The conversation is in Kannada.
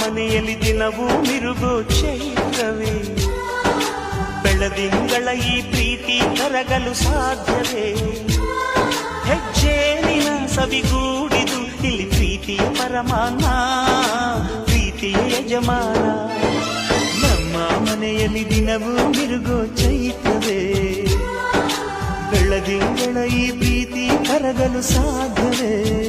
ಮನೆಯಲ್ಲಿ ದಿನವೂ ಮಿರುಗೋ ಚೈತ್ರವೇ ಬೆಳದಿಂಗಳ ಈ ಪ್ರೀತಿ ಕರಗಲು ಸಾಧ್ಯವೇ. ಹೆಜ್ಜೇನಿನ ಸವಿಗೂಡಿದು ಇಲ್ಲಿ ಪ್ರೀತಿಯ ಪರಮಾನ ಪ್ರೀತಿಯ ಯಜಮಾನ. ನಮ್ಮ ಮನೆಯಲ್ಲಿ ದಿನವೂ ಮಿರುಗೋ ಚೈತ್ರವೇ. ಬೆಳದಿಂಗಳ ಈ ಪ್ರೀತಿ ಕರಗಲು ಸಾಧ್ಯವೇ.